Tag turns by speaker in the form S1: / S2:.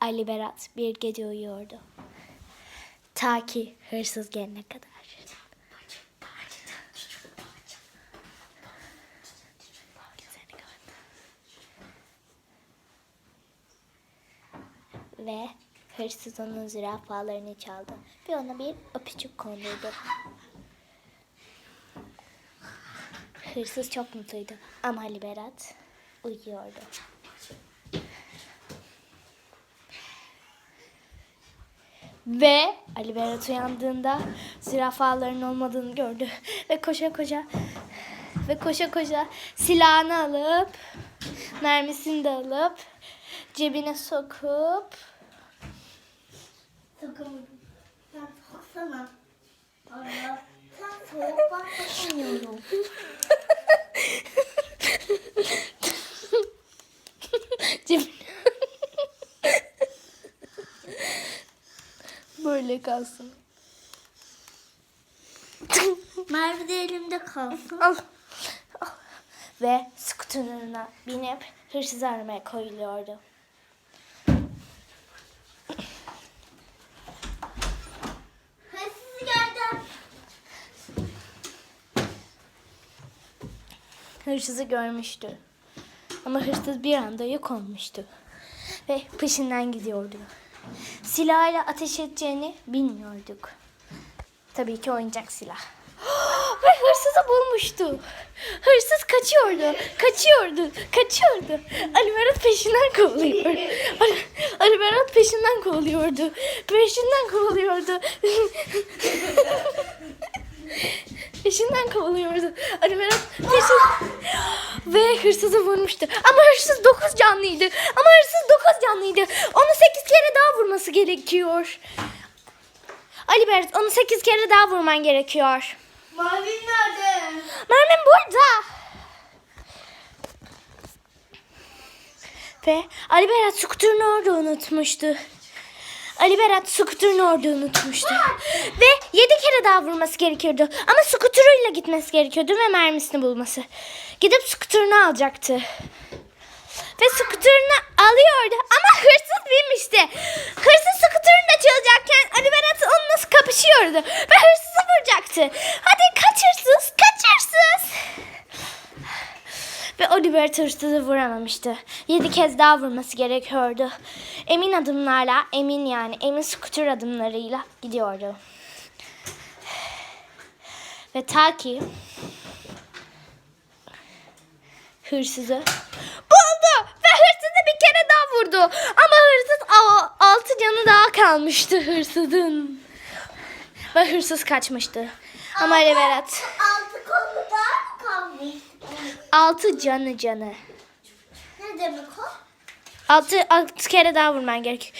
S1: Ali Berat bir gece uyuyordu. Ta ki hırsız gelene kadar. Ve hırsız onun zürafalarını çaldı ve ona bir öpücük kondurdu. Hırsız çok mutluydu ama Ali Berat uyuyordu. Ve Ali Berat uyandığında zürafaların olmadığını gördü. Ve koşa koşa ve koşa koşa silahını alıp mermisini de alıp cebine sokup
S2: Takamadım. Sen soksana. Allah. Sen soğuk ben
S1: cebine böyle kalsın.
S2: Merve de elimde kalsın.
S1: Al. Al. Ve skuterine binip hırsızı aramaya koyuluyordu.
S2: Hırsızı
S1: görmüştü. Ama hırsız bir anda yok olmuştu. Ve peşinden gidiyordu. Silahıyla ateş edeceğini bilmiyorduk. Tabii ki oyuncak silah. Ve hırsızı bulmuştu. Hırsız kaçıyordu, kaçıyordu, kaçıyordu. Ali Berat peşinden kovalıyor. Ali, Ali Berat peşinden kovalıyordu. Peşinden kovalıyordu. peşinden kovalıyordu. Ali Berat peşin... Ve hırsızı vurmuştu. Ama hırsız 9 canlıydı. Ama hırsız 9 canlıydı. Onu 8 kere daha vurması gerekiyor. Ali Berat onu 8 kere daha vurman gerekiyor.
S2: Mavi nerede?
S1: Mermim burada. Ve Ali Berat skuterını orada unutmuştu. Ali Berat skuterını orada unutmuştu. ve yedi kere daha vurması gerekiyordu. Ama skuterıyla gitmesi gerekiyordu ve mermisini bulması. Gidip skuterını alacaktı. Ve skuterını alıyordu ama hırsız binmişti. Hırsız skuterını da çalacakken Ali Berat onunla kapışıyordu. Ve hırsızı vuracaktı. Hadi kaç hırsız, kaç hırsız. Ve Oliver hırsızı vuramamıştı. Yedi kez daha vurması gerekiyordu. Emin adımlarla, emin yani emin skuter adımlarıyla gidiyordu. Ve ta ki hırsızı buldu ve hırsızı bir kere daha vurdu. Ama hırsız altı canı daha kalmıştı hırsızın. Ve hırsız kaçmıştı. Ama Ali Berat
S2: Altı kolu daha mı kalmış?
S1: altı canı canı.
S2: Ne demek o?
S1: Altı, altı kere daha vurman gerek.